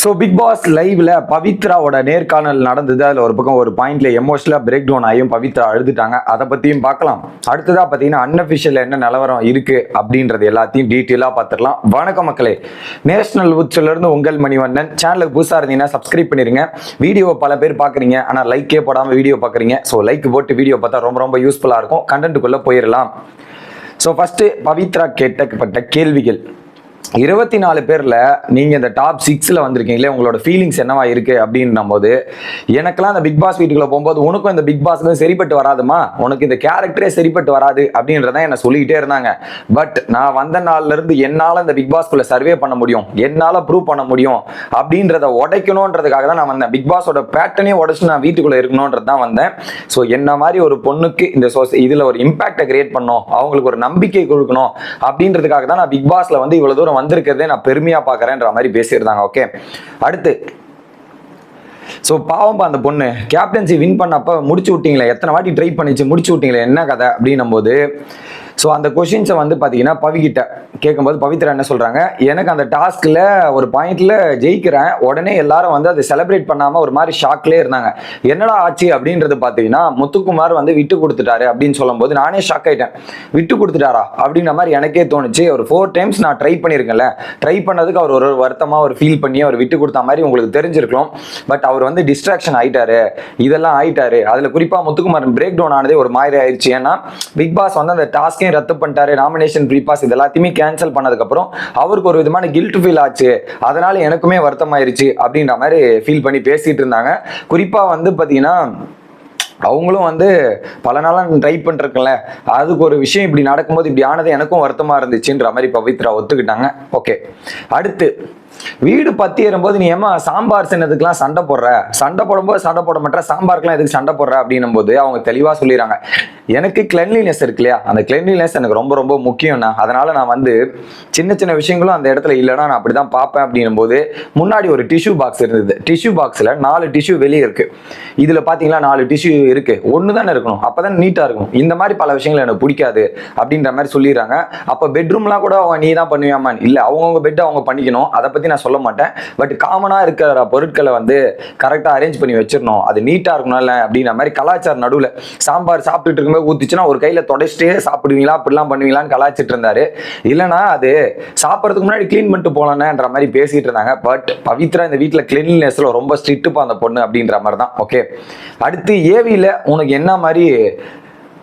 So big pass லைவ்ல பவித்ராவோட நேர்காணல் நடந்தது. அதில் ஒரு பக்கம் ஒரு பாயிண்ட்ல எமோஷனலாக பிரேக் டவுன் ஆகியும் பவித்ரா அழுதுட்டாங்க. அதை பற்றியும் பார்க்கலாம். அடுத்ததாக பார்த்தீங்கன்னா அன்அஃபிஷியல் என்ன நிலவரம் இருக்கு அப்படின்றது எல்லாத்தையும் டீட்டெயிலாக பார்த்துடலாம். வணக்கம் மக்களே. நேஷனல் உச்சிலிருந்து உங்கள் மணிவண்ணன். சேனலுக்கு புதுசாக இருந்தீங்கன்னா சப்ஸ்கிரைப் பண்ணிருங்க வீடியோ பல பேர் பார்க்குறீங்க. ஆனால் லைக்கே போடாமல் வீடியோ பார்க்குறீங்க. ஸோ லைக் போட்டு வீடியோ பார்த்தா ரொம்ப ரொம்ப யூஸ்ஃபுல்லாக இருக்கும். கண்டென்ட்டுக்குள்ளே போயிடலாம். ஸோ ஃபஸ்ட்டு பவித்ரா கேட்டப்பட்ட கேள்விகள். இருபத்தி நாலு பேரில் நீங்கள் இந்த டாப் சிக்ஸில் வந்திருக்கீங்களே உங்களோட ஃபீலிங்ஸ் என்னவா இருக்கு அப்படின்னும் போது எனக்கெல்லாம் அந்த பிக் பாஸ் வீட்டுக்குள்ள போகும்போது உனக்கும் இந்த பிக் பாஸ்க்கு சரிப்பட்டு வராதுமா? உனக்கு இந்த கேரக்டரே சரிப்பட்டு வராது அப்படின்றத என்ன சொல்லிக்கிட்டே இருந்தாங்க. பட் நான் வந்த நாள்ல இருந்து என்னால் இந்த பிக் பாஸ்குள்ள சர்வே பண்ண முடியும். என்னால் ப்ரூவ் பண்ண முடியும் அப்படின்றத உடைக்கணுன்றதுக்காக தான் நான் வந்தேன். பிக் பாஸோட பேட்டர்னே உடச்சு நான் வீட்டுக்குள்ள இருக்கணுன்றது தான் வந்தேன். ஸோ என்ன மாதிரி ஒரு பொண்ணுக்கு இந்த சோச இதில் ஒரு இம்பாக்டை கிரியேட் பண்ணணும் அவங்களுக்கு ஒரு நம்பிக்கை கொடுக்கணும் அப்படின்றதுக்காக தான் நான் பிக் பாஸ்ல வந்து இவ்வளவு தூரம் வந்திருக்கிறதே நான் பெருமையா பாக்குறேன்ற மாதிரி பேசியிருந்தாங்க ஓகே அடுத்து ஸோ பாவம்பா அந்த பொண்ணு. கேப்டன்சி வின் பண்ணப்ப முடிச்சு விட்டீங்களே எத்தனை வாட்டி ட்ரை பண்ணிச்சு முடிச்சு விட்டீங்களே என்ன கதை அப்படின்னும் போது ஸோ அந்த கொஷின்ஸை வந்து பார்த்தீங்கன்னா பவிக்கிட்ட கேட்கும்போது பவித்ரா என்ன சொல்கிறாங்க எனக்கு அந்த டாஸ்கில் ஒரு பாயிண்டில் ஜெயிக்கிறேன். உடனே எல்லாரும் வந்து அதை செலிப்ரேட் பண்ணாமல் ஒரு மாதிரி ஷாக்லேயே இருந்தாங்க. என்னடா ஆச்சு அப்படின்றது பார்த்தீங்கன்னா முத்துக்குமார் வந்து விட்டு கொடுத்துட்டாரு அப்படின்னு சொல்லும்போது நானே ஷாக் ஆயிட்டேன். விட்டு கொடுத்துட்டாரா? அப்படின்ற மாதிரி எனக்கே தோணுச்சு. ஒரு ஃபோர் டைம்ஸ் நான் ட்ரை பண்ணியிருக்கேன்ல. ட்ரை பண்ணதுக்கு அவர் ஒரு வருத்தமாக ஒரு ஃபீல் பண்ணி அவர் விட்டு கொடுத்த மாதிரி உங்களுக்கு தெரிஞ்சிருக்கலாம். பட் அவர் வந்து டிஸ்ட்ராக்ஷன் ஆயிட்டாரு. இதெல்லாம் ஆயிட்டாரு. அதில் குறிப்பாக முத்துக்குமார் பிரேக் டவுன் ஆனதே ஒரு மாதிரி ஆயிடுச்சு ஏன்னா பிக் பாஸ் வந்து அந்த எல்லாத்தையும் ரத்து பண்ணிட்டாரு. நாமினேஷன் ப்ரீ பாஸ் இது எல்லாத்தையுமே கேன்சல் பண்ணதுக்கப்புறம் அவருக்கு ஒரு விதமான கில்ட் ஃபீல் ஆச்சு. அதனால எனக்குமே வருத்தமாயிருச்சு அப்படின்ற மாதிரி ஃபீல் பண்ணி பேசிட்டு இருந்தாங்க. குறிப்பாக வந்து பார்த்தீங்கன்னா அவங்களும் வந்து பல நாளாக ட்ரை பண்ணிருக்கல அதுக்கு ஒரு விஷயம் இப்படி நடக்கும்போது இப்படி ஆனது எனக்கும் வருத்தமாக இருந்துச்சுன்ற மாதிரி பவித்ரா ஒத்துக்கிட்டாங்க. ஓகே அடுத்து வீடு பத்தி ஏறும்போது நீ ஏமா சாம்பார் சின்னதுக்கெல்லாம் சண்டை போடுற? சண்டை போடும்போது சண்டை போட மாட்டேற? சாம்பாருக்குலாம் எதுக்கு சண்டை போடுற? அப்படின்னும் போது அவங்க தெளிவாக சொல்லிடுறாங்க. எனக்கு கிளென்லினஸ் இருக்கு இல்லையா? அந்த கிளென்லினஸ் எனக்கு ரொம்ப ரொம்ப முக்கியம்னா அதனால நான் வந்து சின்ன சின்ன விஷயங்களும் அந்த இடத்துல இல்லைன்னா நான் அப்படி தான் பார்ப்பேன் அப்படின்னும் போது முன்னாடி ஒரு டிஷ்யூ பாக்ஸ் இருந்தது. டிஷ்யூ பாக்ஸில் நாலு டிஷ்யூ வெளியே இருக்கு. இதில் பார்த்தீங்களா நாலு டிஷ்யூ இருக்கு. ஒன்று தானே இருக்கணும். அப்போ தான் நீட்டாக இருக்கும் இந்த மாதிரி பல விஷயங்கள் எனக்கு பிடிக்காது அப்படின்ற மாதிரி சொல்லிடுறாங்க. அப்போ பெட்ரூம்லாம் கூட அவங்க நீ தான் பண்ணுவியாமான் இல்லை அவங்கவுங்க பெட் அவங்க பண்ணிக்கணும். அதை பற்றி நான் சொல்ல மாட்டேன். பட் காமனாக இருக்கிற பொருட்களை வந்து கரெக்டாக அரேஞ்ச் பண்ணி வச்சிடணும். அது நீட்டாக இருக்கணும்ல அப்படின்ற மாதிரி கலாச்சாரம் நடுவில் சாம்பார் சாப்பிட்டுட்டு இருக்கும்போது ஊத்துச்சுன்னா ஒரு கையில் தொடச்சிட்டே சாப்பிடுவீங்களா அப்படிலாம் பண்ணுவீங்களான்னு கலாச்சிட்டு இருந்தாரு. இல்லைனா அது சாப்பிட்றதுக்கு முன்னாடி க்ளீன் பண்ணிட்டு போலானேன்ற மாதிரி பேசிகிட்டு இருந்தாங்க. பட் பவித்ரா இந்த வீட்டில் கிளீன்லினஸில் ரொம்ப ஸ்ட்ரிக்ட்டுப்பா அந்த பொண்ணு அப்படின்ற மாதிரி தான் ஓகே அடுத்து ஏவியில் உனக்கு என்ன மாதிரி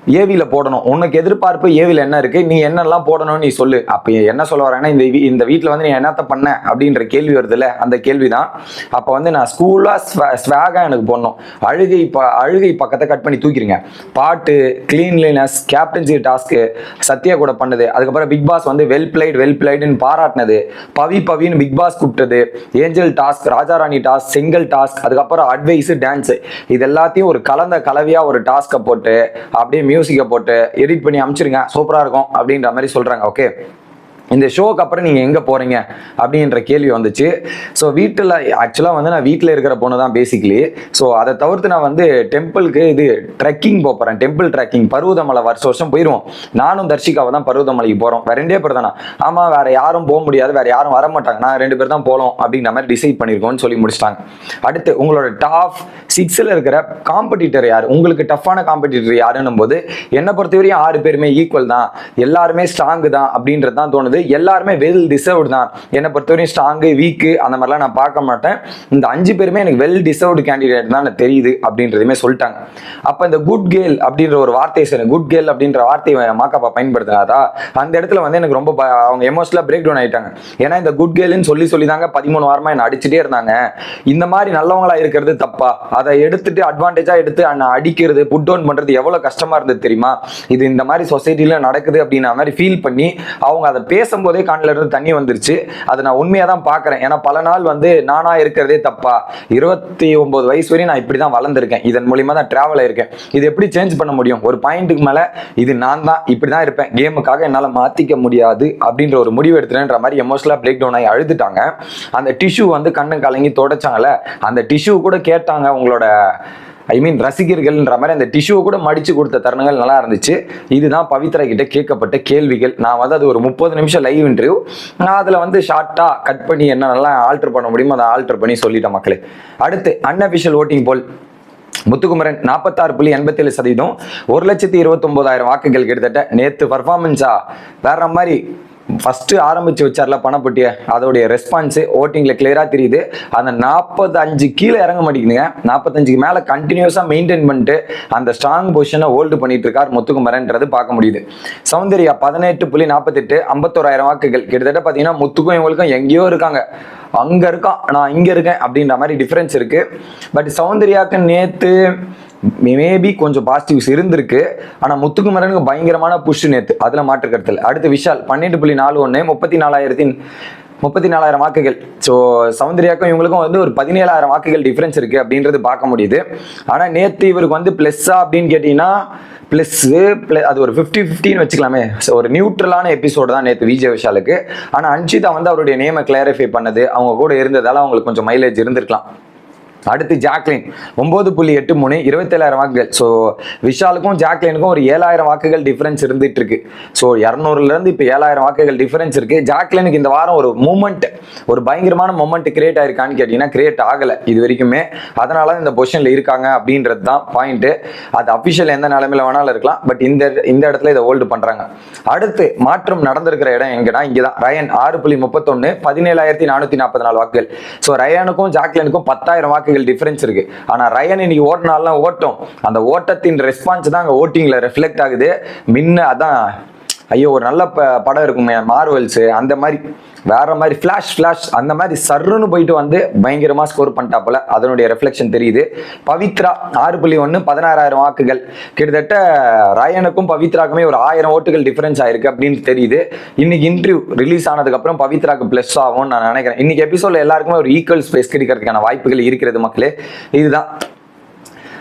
ஏவியில் போடணும். உனக்கு எதிர்பார்ப்பு ஏவியில் என்ன இருக்கு? நீ என்னெல்லாம் போடணும்னு நீ சொல்லு. அப்போ என்ன சொல்ல வரேன்னா இந்த வீ- இந்த வீட்டில் வந்து நீ என்னத்த பண்ண அப்படின்ற கேள்வி வருதுல்ல? அந்த கேள்வி தான் அப்போ வந்து நான் ஸ்கூலாக ஸ்வாகாக எனக்கு போடணும். அழுகை ப அழுகை பக்கத்தை கட் பண்ணி தூக்கிடுங்க பாட்டு கிளீன்லினஸ் கேப்டன்சி டாஸ்க்கு சத்யா கூட பண்ணது. அதுக்கப்புறம் பிக் பாஸ் வந்து வெல் பிளைட் வெல் பிளைடுன்னு பாராட்டினது. பவி பவின்னு பிக் பாஸ் கூப்பிட்டது. ஏஞ்சல் டாஸ்க் ராஜாராணி டாஸ்க் செங்கல் டாஸ்க் அதுக்கப்புறம் அட்வைஸு டான்ஸு இது எல்லாத்தையும் ஒரு கலந்த கலவையாக ஒரு டாஸ்க்கை போட்டு அப்படியே மியூசிக்கை போட்டு எடிட் பண்ணி அமைச்சிருங்க. சூப்பரா இருக்கும் அப்படின்ற மாதிரி சொல்றாங்க. ஓகே இந்த ஷோக்கு அப்புறம் நீங்கள் எங்கே போகிறீங்க அப்படின்ற கேள்வி வந்துச்சு. ஸோ வீட்டில் ஆக்சுவலாக வந்து நான் வீட்டில் இருக்கிற பொண்ணு தான் பேசிக்கலி ஸோ அதை தவிர்த்து நான் வந்து டெம்பிளுக்கு இது ட்ரெக்கிங் போகிறேன் டெம்பிள் ட்ரெக்கிங் பருவதமலை வருஷ வருஷம் போயிடுவோம் நானும் தர்ஷிகாவை தான் பருவதமலைக்கு போகிறோம் வேற ரெண்டே பேர் தானே? ஆமாம் வேறு யாரும் போக முடியாது. வேறு யாரும் வர மாட்டாங்க. நான் ரெண்டு பேர் தான் போகலாம் அப்படின்ற மாதிரி டிசைட் பண்ணியிருக்கோம்னு சொல்லி முடிச்சிட்டாங்க. அடுத்து உங்களோட டாப் சிக்ஸில் இருக்கிற காம்படிட்டர் யார்? உங்களுக்கு டஃப்பான காம்படிட்டர் யாருன்னும் போது என்னை பொறுத்தவரையும் ஆறு பேருமே ஈக்குவல் தான். எல்லாருமே ஸ்ட்ராங்கு தான் அப்படின்றது தான் தோணுது. எல்லாருமே வெல் டிசர்வ்டு தான். என்னை பொறுத்தவரையும் ஸ்ட்ராங்கு வீக்கு அந்த மாதிரிலாம் நான் பார்க்க மாட்டேன். இந்த அஞ்சு பேருமே எனக்கு வெல் டிசர்வ்டு கேண்டிடேட் தான் எனக்கு தெரியுது அப்படின்றதுமே சொல்லிட்டாங்க. அப்போ இந்த குட் கேல் அப்படின்ற ஒரு வார்த்தையை சரி குட் கேல் அப்படின்ற வார்த்தையை மாக்காப்பா பயன்படுத்தினாரா அந்த இடத்துல வந்து எனக்கு ரொம்ப அவங்க எமோஷனலாக பிரேக் டவுன் ஆயிட்டாங்க. ஏன்னா இந்த குட் கேல்னு சொல்லி சொல்லி தாங்க பதிமூணு வாரமாக என்னை அடிச்சுட்டே இருந்தாங்க. இந்த மாதிரி நல்லவங்களா இருக்கிறது தப்பா? அதை எடுத்துட்டு அட்வான்டேஜாக எடுத்து அண்ணா அடிக்கிறது புட் டவுன் பண்றது எவ்வளவு கஷ்டமா இருந்தது தெரியுமா? இது இந்த மாதிரி சொசைட்டில நடக்குது அப்படின்ற மாதிரி ஃபீல் பண்ணி அவங்க அதை பேசும்போதே காண்ல இருந்து தண்ணி வந்துருச்சு. அதை நான் உண்மையாக தான் பார்க்குறேன். ஏன்னா பல நாள் வந்து நானா இருக்கிறதே தப்பா. இருபத்தி ஒன்பது வயசு வரையும் நான் இப்படி தான் வளர்ந்துருக்கேன். இதன் மூலியமா தான் டிராவல் ஆயிருக்கேன். இது எப்படி சேஞ்ச் பண்ண முடியும்? ஒரு பாயிண்ட்டுக்கு மேலே இது நான் தான் இப்படி தான் இருப்பேன் கேமுக்காக என்னால் மாற்றிக்க முடியாது அப்படின்ற ஒரு முடிவு எடுத்துறேன்ற மாதிரி எமோஷனலாக பிரேக் டவுன் ஆகி அழுதுட்டாங்க. அந்த டிஷ்யூ வந்து கண்ணு கலங்கி தொடச்சாங்கல்ல. அந்த டிஷ்யூ கூட கேட்டாங்க உங்களோட ஐ மீன் ரசிகர்கள்ன்ற மாதிரி அந்த டிஷ்யூ கூட மடிச்சு கொடுத்த தருணங்கள் நல்லா இருந்துச்சு. இதுதான் பவித்ரா கிட்ட கேட்கப்பட்ட கேள்விகள். நான் வந்து அது ஒரு முப்பது நிமிஷம் லைவ் இன்டர்வியூ நான் அதில் வந்து ஷார்ட்டாக கட் பண்ணி என்ன நல்லா ஆல்டர் பண்ண முடியுமோ அதை ஆல்டர் பண்ணி சொல்லிட்டேன் மக்களே. அடுத்து அன்அஃபிஷியல் ஓட்டிங் போல் முத்துக்குமரன் நாற்பத்தாறு புள்ளி எண்பத்தேழு சதவீதம். ஒரு லட்சத்தி இருபத்தொம்போதாயிரம் வாக்குகள் கிட்டத்தட்ட நேற்று பர்ஃபார்மன்ஸா வேற மாதிரி ஃபர்ஸ்ட் ஆரம்பிச்சு வச்சார்ல பணப்பட்டிய. அதோடைய ரெஸ்பான்ஸ் ஓட்டிங்ல கிளியரா தெரியுது. அந்த நாற்பத்தஞ்சு கீழே இறங்க மாட்டேங்குதுங்க. நாற்பத்தஞ்சுக்கு மேல கண்டினியூஸா மெயின்டைன் பண்ணிட்டு அந்த ஸ்ட்ராங் பொசிஷனை ஹோல்டு பண்ணிட்டு இருக்கார் முத்துக்குமரன்றது பார்க்க முடியுது. சௌந்தர்யா பதினெட்டு புள்ளி நாற்பத்தெட்டு ஐம்பத்தோராயிரம் வாக்குகள். கிட்டத்தட்ட பார்த்தீங்கன்னா முத்துக்கும் இவங்களுக்கும் எங்கேயோ இருக்காங்க. அங்க இருக்கான் நான் இங்க இருக்கேன் அப்படின்ற மாதிரி டிஃபரன்ஸ் இருக்கு. பட் சௌந்தர்யாக்கு நேத்து மேபி கொஞ்சம் பாசிட்டிவ்ஸ் இருந்திருக்கு. ஆனால் முத்துக்குமரனுக்கு பயங்கரமான புஷ் நேற்று அதில் மாற்றுக்கருத்தில் அடுத்து விஷால் பன்னெண்டு புள்ளி நாலு ஒன்று முப்பத்தி நாலாயிரத்தின் முப்பத்தி நாலாயிரம் வாக்குகள். ஸோ சௌந்தர்யாக்கும் இவங்களுக்கும் வந்து ஒரு பதினேழாயிரம் வாக்குகள் டிஃப்ரென்ஸ் இருக்குது அப்படின்றது பார்க்க முடியுது. ஆனால் நேற்று இவருக்கு வந்து ப்ளஸ்ஸா அப்படின்னு கேட்டிங்கன்னா ப்ளஸ்ஸு ப்ள அது ஒரு ஃபிஃப்டி ஃபிஃப்டின்னு வச்சுக்கலாமே. ஸோ ஒரு நியூட்ரலான எபிசோடு தான் நேற்று விஜய் விஷாலுக்கு. ஆனால் அன்ஷிதா வந்து அவருடைய நேமை கிளாரிஃபை பண்ணது. அவங்க கூட இருந்ததால் அவங்களுக்கு கொஞ்சம் மைலேஜ் இருந்திருக்கலாம். அடுத்து ஜாக்லின் ஒன்பது புள்ளி எட்டு மூணு இருபத்தேழாயிரம் வாக்குகள். ஸோ விஷாலுக்கும் ஜாக்லினுக்கும் ஒரு ஏழாயிரம் வாக்குகள் டிஃபரன்ஸ் இருந்துட்டு இருக்கு ஸோ இரநூறுலேருந்து இப்போ ஏழாயிரம் வாக்குகள் டிஃபரன்ஸ் இருக்கு. ஜாக்லினுக்கு இந்த வாரம் ஒரு மூமெண்ட் ஒரு பயங்கரமான மூமெண்ட் கிரியேட் ஆயிருக்கான்னு கேட்டிங்கன்னா கிரியேட் ஆகலை இது வரைக்குமே. அதனால தான் இந்த பொசிஷனில் இருக்காங்க அப்படின்றது தான் பாயிண்ட்டு அது அஃபிஷியல் எந்த நிலைமையில வேணாலும் இருக்கலாம். பட் இந்த இந்த இடத்துல இதை ஹோல்டு பண்ணுறாங்க அடுத்து மாற்றம் நடந்திருக்கிற இடம் எங்கன்னா இங்கே தான் ரயன் ஆறு புள்ளி முப்பத்தொன்று பதினேழாயிரத்தி நானூற்றி நாற்பத்தி நாலு வாக்குகள். ஸோ ரயானுக்கும் ஜாக்லினுக்கும் பத்தாயிரம் வாக்குகள் டிஃபரன்ஸ் இருக்கு. ஆனால் ரயன் இன்னைக்கு ஓட்டினாலாம் ஓட்டம். அந்த ஓட்டத்தின் ரெஸ்பான்ஸ் தான் அங்கே ஓட்டிங்கில் ரெஃப்ளெக்ட் ஆகுது. முன்ன அதான் ஐயோ ஒரு நல்ல ப- படம் இருக்குமே மார்வல்ஸ் அந்த மாதிரி வேற மாதிரி ஃப்ளாஷ் ஃப்ளாஷ் அந்த மாதிரி சர்ருன்னு போயிட்டு வந்து பயங்கரமா ஸ்கோர் பண்ணிட்டாப்புல அதனுடைய ரெஃப்ளெக்ஷன் தெரியுது. பவித்ரா ஆறு புள்ளி ஒன்று பதினாறாயிரம் வாக்குகள். கிட்டத்தட்ட ராயனுக்கும் பவித்ராக்குமே ஒரு ஆயிரம் ஓட்டுகள் டிஃபரன்ஸ் ஆயிருக்கு அப்படின்னு தெரியுது. இன்னைக்கு இன்டர்வியூ ரிலீஸ் ஆனதுக்கப்புறம் பவித்ராக்கு ப்ளஸ் ஆகும்னு நான் நினைக்கிறேன். இன்னைக்கு எபிசோட்ல எல்லாருக்குமே ஒரு ஈக்குவல் ஸ்பேஸ் கிடைக்கிறதுக்கான வாய்ப்புகள் இருக்கிறது மக்களே. இதுதான்.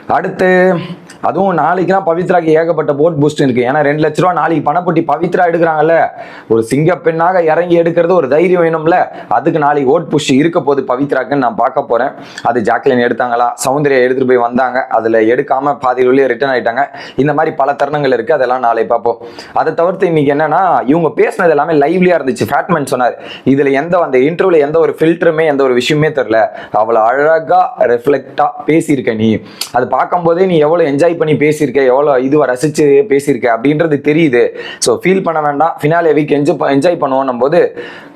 அடுத்து அதுவும் நாளைக்குலாம் பவித்ராக்கு ஏகப்பட்ட போட் பூஸ்ட் இருக்கு. ஏன்னா ரெண்டு லட்ச ரூபா நாளைக்கு பணப்பட்டி பவித்ரா எடுக்கிறாங்கல்ல ஒரு சிங்க பெண்ணாக இறங்கி எடுக்கிறது ஒரு தைரியம் வேணும்ல அதுக்கு நாளைக்கு ஓட் புஷ் இருக்க போது பவித்ராக்குன்னு நான் பார்க்க போறேன். அது ஜாக்லின் எடுத்தாங்களா? சௌந்தர்யா எடுத்துட்டு போய் வந்தாங்க. அதுல எடுக்காம பாதியிலேயே ரிட்டர்ன் ஆயிட்டாங்க. இந்த மாதிரி பல தருணங்கள் இருக்கு. அதெல்லாம் நாளை பார்ப்போம். அதை தவிர்த்து இன்னைக்கு என்னன்னா இவங்க பேசினது எல்லாமே லைவ்லியா இருந்துச்சு. ஃபேட்மேன் சொன்னார் இதுல எந்த அந்த இன்டர்வியூல எந்த ஒரு ஃபில்டருமே எந்த ஒரு விஷயமே தெரியல. அவ்வளவு அழகா ரெஃப்ளெக்டா பேசியிருக்க நீ. அது பார்க்கும்போதே நீ எவ்வளவு என்ஜாய் என்ஜாய் பண்ணி பேசியிருக்க எவ்வளோ இதுவாக ரசிச்சு பேசியிருக்க அப்படின்றது தெரியுது. ஸோ ஃபீல் பண்ண வேண்டாம். ஃபினாலே வீக் என்ஜாய் என்ஜாய் பண்ணுவோம் போது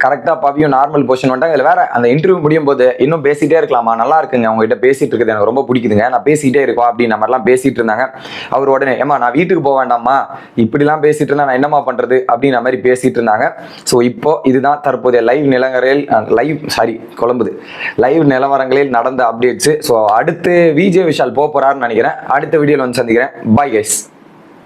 கரெக்டா பவியும் நார்மல் பொசிஷன் வந்துட்டாங்க. இல்லை வேற அந்த இன்டர்வியூ முடியும் போது இன்னும் பேசிகிட்டே இருக்கலாமா? நல்லா இருக்குங்க. அவங்ககிட்ட பேசிட்டு இருக்குது எனக்கு ரொம்ப பிடிக்குதுங்க. நான் பேசிட்டே இருக்கோம் அப்படின்ற மாதிரிலாம் பேசிட்டு இருந்தாங்க. அவர் உடனே ஏமா நான் வீட்டுக்கு போக வேண்டாமா இப்படிலாம் பேசிட்டு இருந்தா நான் என்னமா பண்றது? அப்படின்ற மாதிரி பேசிட்டு இருந்தாங்க. ஸோ இப்போ இதுதான் தற்போதைய லைவ் நிலவரையில் லைவ் சாரி குழம்புது. லைவ் நிலவரங்களில் நடந்த அப்டேட்ஸ் ஸோ அடுத்து விஜய் விஷால் போக போறாருன்னு நினைக்கிறேன். அடுத்த வீடியோவில் வந்து சந்திக்கிறேன் பை கைஸ்